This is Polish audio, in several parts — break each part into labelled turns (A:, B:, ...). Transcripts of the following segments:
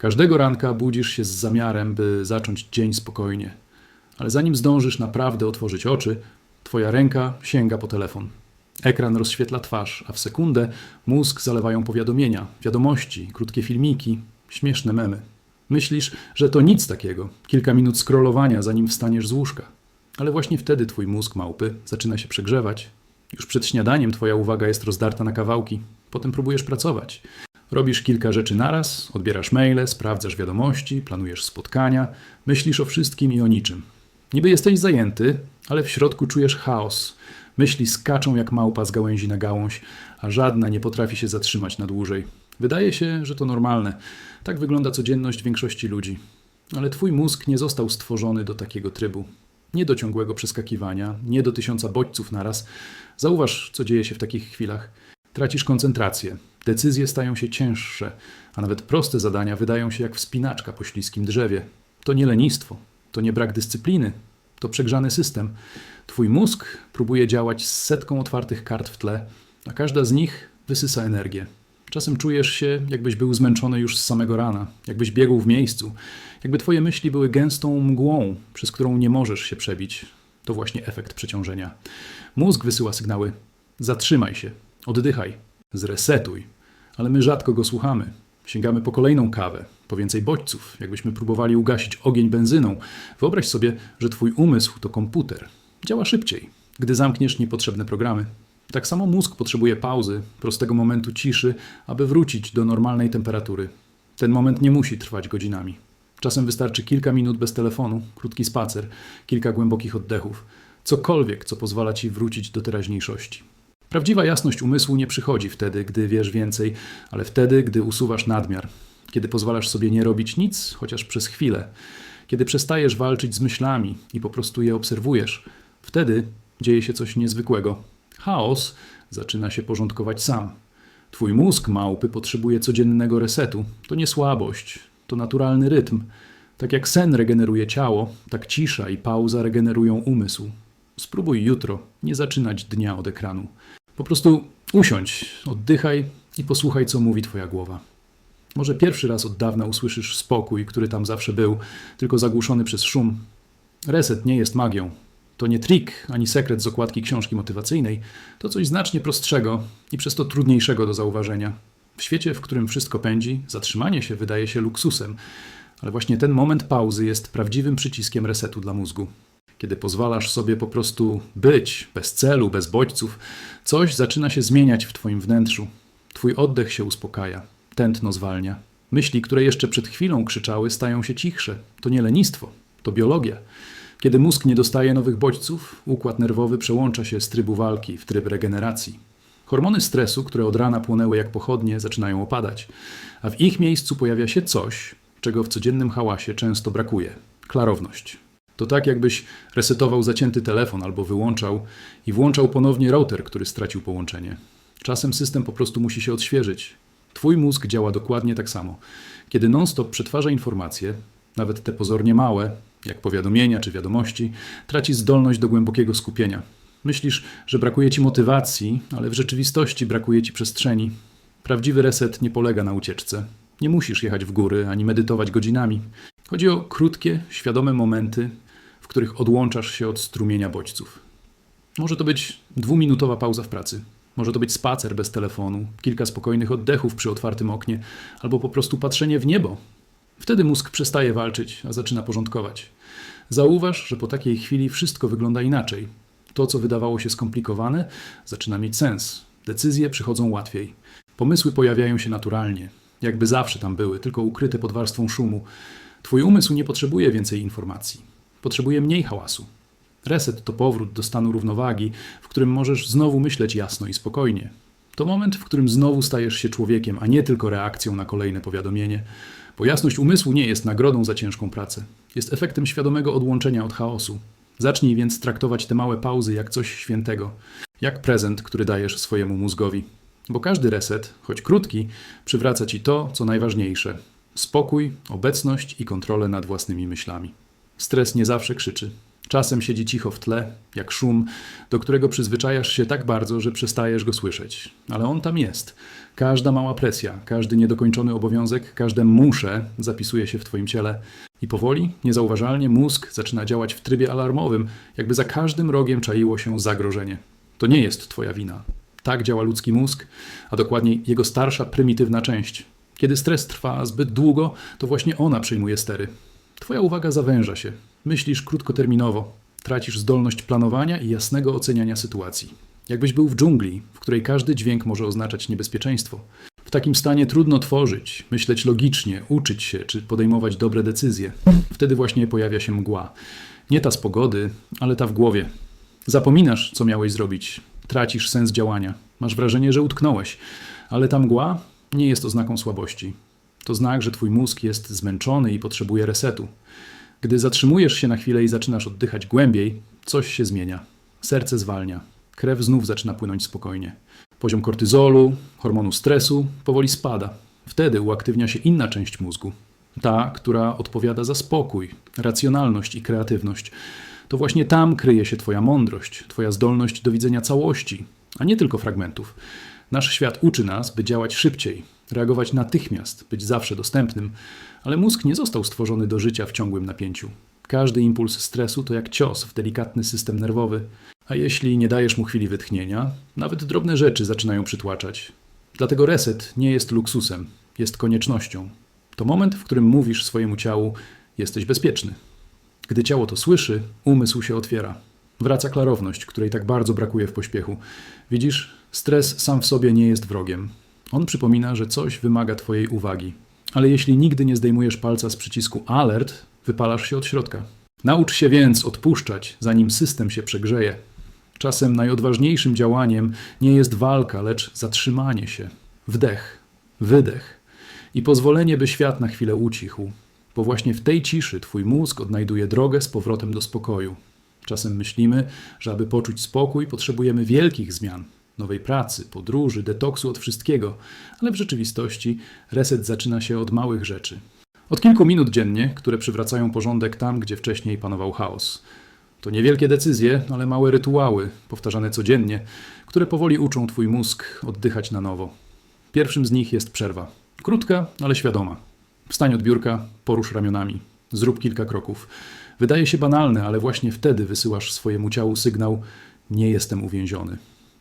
A: Każdego ranka budzisz się z zamiarem, by zacząć dzień spokojnie. Ale zanim zdążysz naprawdę otworzyć oczy, twoja ręka sięga po telefon. Ekran rozświetla twarz, a w sekundę mózg zalewają powiadomienia, wiadomości, krótkie filmiki, śmieszne memy. Myślisz, że to nic takiego, kilka minut scrollowania, zanim wstaniesz z łóżka. Ale właśnie wtedy twój mózg małpy zaczyna się przegrzewać. Już przed śniadaniem twoja uwaga jest rozdarta na kawałki, potem próbujesz pracować. Robisz kilka rzeczy naraz, odbierasz maile, sprawdzasz wiadomości, planujesz spotkania, myślisz o wszystkim i o niczym. Niby jesteś zajęty, ale w środku czujesz chaos. Myśli skaczą jak małpa z gałęzi na gałąź, a żadna nie potrafi się zatrzymać na dłużej. Wydaje się, że to normalne. Tak wygląda codzienność większości ludzi. Ale twój mózg nie został stworzony do takiego trybu. Nie do ciągłego przeskakiwania, nie do tysiąca bodźców naraz. Zauważ, co dzieje się w takich chwilach. Tracisz koncentrację, decyzje stają się cięższe, a nawet proste zadania wydają się jak wspinaczka po śliskim drzewie. To nie lenistwo, to nie brak dyscypliny, to przegrzany system. Twój mózg próbuje działać z setką otwartych kart w tle, a każda z nich wysysa energię. Czasem czujesz się, jakbyś był zmęczony już z samego rana, jakbyś biegł w miejscu, jakby twoje myśli były gęstą mgłą, przez którą nie możesz się przebić. To właśnie efekt przeciążenia. Mózg wysyła sygnały: zatrzymaj się, oddychaj, zresetuj. Ale my rzadko go słuchamy. Sięgamy po kolejną kawę, po więcej bodźców, jakbyśmy próbowali ugasić ogień benzyną. Wyobraź sobie, że twój umysł to komputer. Działa szybciej, gdy zamkniesz niepotrzebne programy. Tak samo mózg potrzebuje pauzy, prostego momentu ciszy, aby wrócić do normalnej temperatury. Ten moment nie musi trwać godzinami. Czasem wystarczy kilka minut bez telefonu, krótki spacer, kilka głębokich oddechów, cokolwiek, co pozwala ci wrócić do teraźniejszości. Prawdziwa jasność umysłu nie przychodzi wtedy, gdy wiesz więcej, ale wtedy, gdy usuwasz nadmiar, kiedy pozwalasz sobie nie robić nic, chociaż przez chwilę, kiedy przestajesz walczyć z myślami i po prostu je obserwujesz. Wtedy dzieje się coś niezwykłego. Chaos zaczyna się porządkować sam. Twój mózg małpy potrzebuje codziennego resetu. To nie słabość, to naturalny rytm. Tak jak sen regeneruje ciało, tak cisza i pauza regenerują umysł. Spróbuj jutro nie zaczynać dnia od ekranu. Po prostu usiądź, oddychaj i posłuchaj, co mówi Twoja głowa. Może pierwszy raz od dawna usłyszysz spokój, który tam zawsze był, tylko zagłuszony przez szum. Reset nie jest magią. To nie trik ani sekret z okładki książki motywacyjnej. To coś znacznie prostszego i przez to trudniejszego do zauważenia. W świecie, w którym wszystko pędzi, zatrzymanie się wydaje się luksusem, ale właśnie ten moment pauzy jest prawdziwym przyciskiem resetu dla mózgu. Kiedy pozwalasz sobie po prostu być, bez celu, bez bodźców, coś zaczyna się zmieniać w Twoim wnętrzu. Twój oddech się uspokaja, tętno zwalnia. Myśli, które jeszcze przed chwilą krzyczały, stają się cichsze. To nie lenistwo, to biologia. Kiedy mózg nie dostaje nowych bodźców, układ nerwowy przełącza się z trybu walki w tryb regeneracji. Hormony stresu, które od rana płonęły jak pochodnie, zaczynają opadać, a w ich miejscu pojawia się coś, czego w codziennym hałasie często brakuje klarowność. To tak, jakbyś resetował zacięty telefon albo wyłączał i włączał ponownie router, który stracił połączenie. Czasem system po prostu musi się odświeżyć. Twój mózg działa dokładnie tak samo. Kiedy non-stop przetwarza informacje, nawet te pozornie małe, jak powiadomienia czy wiadomości, traci zdolność do głębokiego skupienia. Myślisz, że brakuje ci motywacji, ale w rzeczywistości brakuje ci przestrzeni. Prawdziwy reset nie polega na ucieczce. Nie musisz jechać w góry ani medytować godzinami. Chodzi o krótkie, świadome momenty, których odłączasz się od strumienia bodźców. Może to być dwuminutowa pauza w pracy. Może to być spacer bez telefonu, kilka spokojnych oddechów przy otwartym oknie, albo po prostu patrzenie w niebo. Wtedy mózg przestaje walczyć, a zaczyna porządkować. Zauważ, że po takiej chwili wszystko wygląda inaczej. To, co wydawało się skomplikowane, zaczyna mieć sens. Decyzje przychodzą łatwiej. Pomysły pojawiają się naturalnie, jakby zawsze tam były, tylko ukryte pod warstwą szumu. Twój umysł nie potrzebuje więcej informacji. Potrzebuje mniej hałasu. Reset to powrót do stanu równowagi, w którym możesz znowu myśleć jasno i spokojnie. To moment, w którym znowu stajesz się człowiekiem, a nie tylko reakcją na kolejne powiadomienie. Bo jasność umysłu nie jest nagrodą za ciężką pracę. Jest efektem świadomego odłączenia od chaosu. Zacznij więc traktować te małe pauzy jak coś świętego, jak prezent, który dajesz swojemu mózgowi. Bo każdy reset, choć krótki, przywraca ci to, co najważniejsze: spokój, obecność i kontrolę nad własnymi myślami. Stres nie zawsze krzyczy. Czasem siedzi cicho w tle, jak szum, do którego przyzwyczajasz się tak bardzo, że przestajesz go słyszeć. Ale on tam jest. Każda mała presja, każdy niedokończony obowiązek, każde muszę zapisuje się w Twoim ciele. I powoli, niezauważalnie mózg zaczyna działać w trybie alarmowym, jakby za każdym rogiem czaiło się zagrożenie. To nie jest Twoja wina. Tak działa ludzki mózg, a dokładniej jego starsza, prymitywna część. Kiedy stres trwa zbyt długo, to właśnie ona przejmuje stery. Twoja uwaga zawęża się, myślisz krótkoterminowo, tracisz zdolność planowania i jasnego oceniania sytuacji. Jakbyś był w dżungli, w której każdy dźwięk może oznaczać niebezpieczeństwo. W takim stanie trudno tworzyć, myśleć logicznie, uczyć się czy podejmować dobre decyzje. Wtedy właśnie pojawia się mgła. Nie ta z pogody, ale ta w głowie. Zapominasz, co miałeś zrobić, tracisz sens działania, masz wrażenie, że utknąłeś, ale ta mgła nie jest oznaką słabości. To znak, że twój mózg jest zmęczony i potrzebuje resetu. Gdy zatrzymujesz się na chwilę i zaczynasz oddychać głębiej, coś się zmienia. Serce zwalnia, krew znów zaczyna płynąć spokojnie. Poziom kortyzolu, hormonu stresu powoli spada. Wtedy uaktywnia się inna część mózgu. Ta, która odpowiada za spokój, racjonalność i kreatywność. To właśnie tam kryje się Twoja mądrość, Twoja zdolność do widzenia całości, a nie tylko fragmentów. Nasz świat uczy nas, by działać szybciej, reagować natychmiast, być zawsze dostępnym, ale mózg nie został stworzony do życia w ciągłym napięciu. Każdy impuls stresu to jak cios w delikatny system nerwowy, a jeśli nie dajesz mu chwili wytchnienia, nawet drobne rzeczy zaczynają przytłaczać. Dlatego reset nie jest luksusem, jest koniecznością. To moment, w którym mówisz swojemu ciału: Jesteś bezpieczny. Gdy ciało to słyszy, umysł się otwiera. Wraca klarowność, której tak bardzo brakuje w pośpiechu. Widzisz, stres sam w sobie nie jest wrogiem. On przypomina, że coś wymaga Twojej uwagi. Ale jeśli nigdy nie zdejmujesz palca z przycisku alert, wypalasz się od środka. Naucz się więc odpuszczać, zanim system się przegrzeje. Czasem najodważniejszym działaniem nie jest walka, lecz zatrzymanie się. Wdech, wydech i pozwolenie, by świat na chwilę ucichł, bo właśnie w tej ciszy Twój mózg odnajduje drogę z powrotem do spokoju. Czasem myślimy, że aby poczuć spokój, potrzebujemy wielkich zmian, nowej pracy, podróży, detoksu od wszystkiego, ale w rzeczywistości reset zaczyna się od małych rzeczy. Od kilku minut dziennie, które przywracają porządek tam, gdzie wcześniej panował chaos. To niewielkie decyzje, ale małe rytuały, powtarzane codziennie, które powoli uczą Twój mózg oddychać na nowo. Pierwszym z nich jest przerwa. Krótka, ale świadoma. Wstań od biurka, porusz ramionami, zrób kilka kroków. Wydaje się banalne, ale właśnie wtedy wysyłasz swojemu ciału sygnał: Nie jestem uwięziony.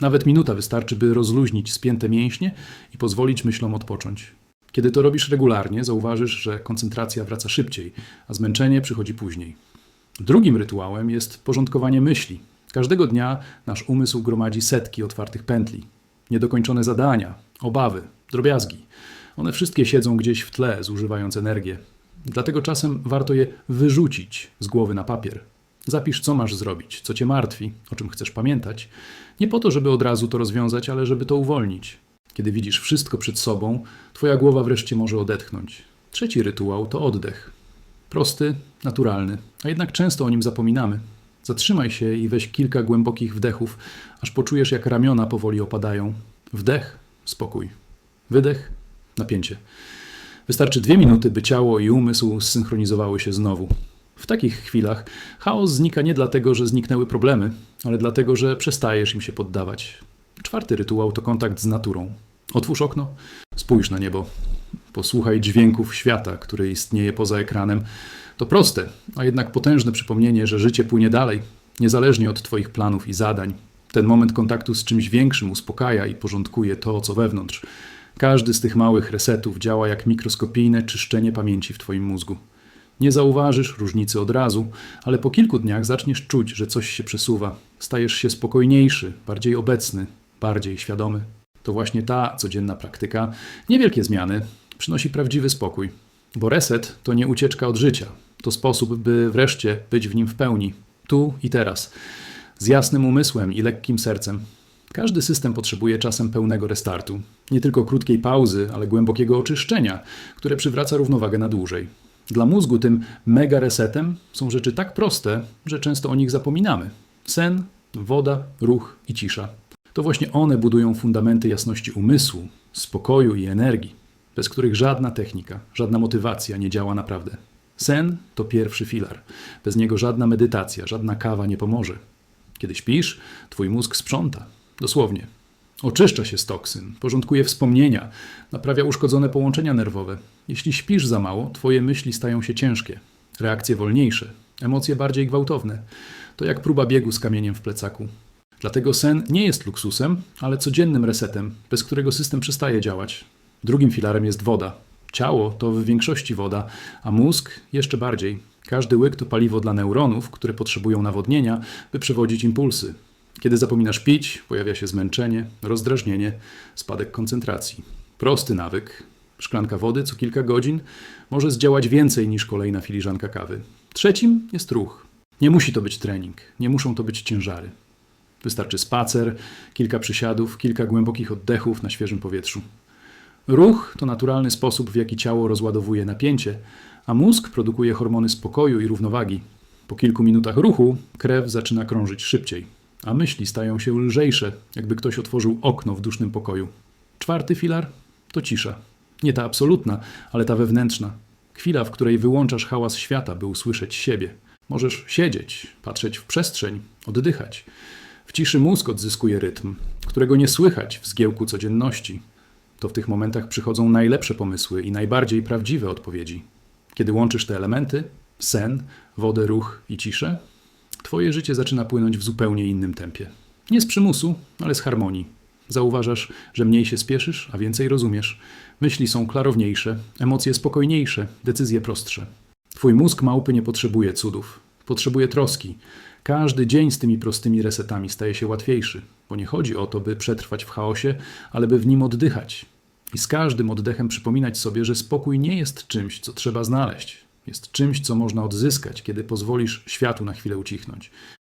A: Nawet minuta wystarczy, by rozluźnić spięte mięśnie i pozwolić myślom odpocząć. Kiedy to robisz regularnie, zauważysz, że koncentracja wraca szybciej, a zmęczenie przychodzi później. Drugim rytuałem jest porządkowanie myśli. Każdego dnia nasz umysł gromadzi setki otwartych pętli. Niedokończone zadania, obawy, drobiazgi. One wszystkie siedzą gdzieś w tle, zużywając energię. Dlatego czasem warto je wyrzucić z głowy na papier. Zapisz, co masz zrobić, co cię martwi, o czym chcesz pamiętać. Nie po to, żeby od razu to rozwiązać, ale żeby to uwolnić. Kiedy widzisz wszystko przed sobą, twoja głowa wreszcie może odetchnąć. Trzeci rytuał to oddech. Prosty, naturalny, a jednak często o nim zapominamy. Zatrzymaj się i weź kilka głębokich wdechów, aż poczujesz, jak ramiona powoli opadają. Wdech, spokój. Wydech, napięcie. Wystarczy dwie minuty, by ciało i umysł zsynchronizowały się znowu. W takich chwilach chaos znika nie dlatego, że zniknęły problemy, ale dlatego, że przestajesz im się poddawać. Czwarty rytuał to kontakt z naturą. Otwórz okno, spójrz na niebo, posłuchaj dźwięków świata, który istnieje poza ekranem. To proste, a jednak potężne przypomnienie, że życie płynie dalej, niezależnie od Twoich planów i zadań. Ten moment kontaktu z czymś większym uspokaja i porządkuje to, co wewnątrz. Każdy z tych małych resetów działa jak mikroskopijne czyszczenie pamięci w Twoim mózgu. Nie zauważysz różnicy od razu, ale po kilku dniach zaczniesz czuć, że coś się przesuwa. Stajesz się spokojniejszy, bardziej obecny, bardziej świadomy. To właśnie ta codzienna praktyka, niewielkie zmiany, przynosi prawdziwy spokój. Bo reset to nie ucieczka od życia, to sposób, by wreszcie być w nim w pełni, tu i teraz, z jasnym umysłem i lekkim sercem. Każdy system potrzebuje czasem pełnego restartu. Nie tylko krótkiej pauzy, ale głębokiego oczyszczenia, które przywraca równowagę na dłużej. Dla mózgu tym mega resetem są rzeczy tak proste, że często o nich zapominamy. Sen, woda, ruch i cisza. To właśnie one budują fundamenty jasności umysłu, spokoju i energii, bez których żadna technika, żadna motywacja nie działa naprawdę. Sen to pierwszy filar. Bez niego żadna medytacja, żadna kawa nie pomoże. Kiedy śpisz, twój mózg sprząta. Dosłownie. Oczyszcza się z toksyn, porządkuje wspomnienia, naprawia uszkodzone połączenia nerwowe. Jeśli śpisz za mało, twoje myśli stają się ciężkie, reakcje wolniejsze, emocje bardziej gwałtowne. To jak próba biegu z kamieniem w plecaku. Dlatego sen nie jest luksusem, ale codziennym resetem, bez którego system przestaje działać. Drugim filarem jest woda. Ciało to w większości woda, a mózg jeszcze bardziej. Każdy łyk to paliwo dla neuronów, które potrzebują nawodnienia, by przewodzić impulsy. Kiedy zapominasz pić, pojawia się zmęczenie, rozdrażnienie, spadek koncentracji. Prosty nawyk. Szklanka wody co kilka godzin może zdziałać więcej niż kolejna filiżanka kawy. Trzecim jest ruch. Nie musi to być trening, nie muszą to być ciężary. Wystarczy spacer, kilka przysiadów, kilka głębokich oddechów na świeżym powietrzu. Ruch to naturalny sposób, w jaki ciało rozładowuje napięcie, a mózg produkuje hormony spokoju i równowagi. Po kilku minutach ruchu krew zaczyna krążyć szybciej, a myśli stają się lżejsze, jakby ktoś otworzył okno w dusznym pokoju. Czwarty filar to cisza. Nie ta absolutna, ale ta wewnętrzna. Chwila, w której wyłączasz hałas świata, by usłyszeć siebie. Możesz siedzieć, patrzeć w przestrzeń, oddychać. W ciszy mózg odzyskuje rytm, którego nie słychać w zgiełku codzienności. To w tych momentach przychodzą najlepsze pomysły i najbardziej prawdziwe odpowiedzi. Kiedy łączysz te elementy sen, wodę, ruch i ciszę twoje życie zaczyna płynąć w zupełnie innym tempie. Nie z przymusu, ale z harmonii. Zauważasz, że mniej się spieszysz, a więcej rozumiesz. Myśli są klarowniejsze, emocje spokojniejsze, decyzje prostsze. Twój mózg małpy nie potrzebuje cudów, potrzebuje troski. Każdy dzień z tymi prostymi resetami staje się łatwiejszy, bo nie chodzi o to, by przetrwać w chaosie, ale by w nim oddychać. I z każdym oddechem przypominać sobie, że spokój nie jest czymś, co trzeba znaleźć. Jest czymś, co można odzyskać, kiedy pozwolisz światu na chwilę ucichnąć.